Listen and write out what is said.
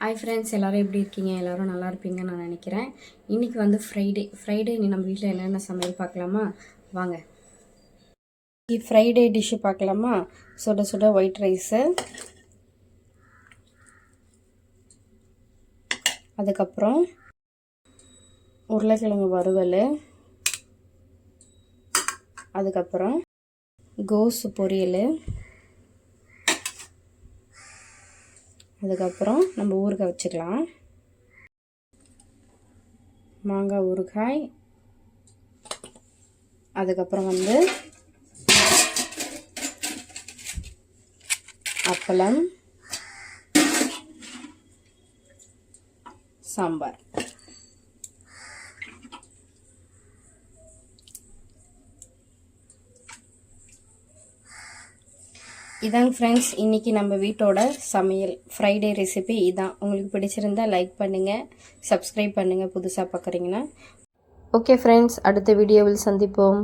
Hi friends எல்லோரும் எப்படி இருக்கீங்க? எல்லோரும் நல்லா இருப்பீங்கன்னு நான் நினைக்கிறேன். இன்றைக்கி வந்து ஃப்ரைடே ஃப்ரைடே நீ நம்ம வீட்டில் என்னென்ன சமையல் பார்க்கலாமா? வாங்க. ஃப்ரைடே டிஷ்ஷு பார்க்கலாமா? சுட சுட ஒயிட் ரைஸு அதுக்கப்புறம் உருளைக்கிழங்கு வறுவல். அதுக்கப்புறம் கோஸு பொரியல். அதுக்கப்புறம் நம்ம ஊறுகாய் வச்சுக்கலாம். மாங்காய் ஊறுகாய். அதுக்கப்புறம் வந்து அப்பளம் சாம்பார். இதாங்க ஃப்ரெண்ட்ஸ் இன்றைக்கி நம்ம வீட்டோட சமையல் ஃப்ரைடே ரெசிபி இதான். உங்களுக்கு பிடிச்சிருந்தா லைக் பண்ணுங்கள் சப்ஸ்கிரைப் பண்ணுங்கள் புதுசாக பார்க்குறீங்கன்னா ஓகே ஃப்ரெண்ட்ஸ் அடுத்த வீடியோவில் சந்திப்போம்.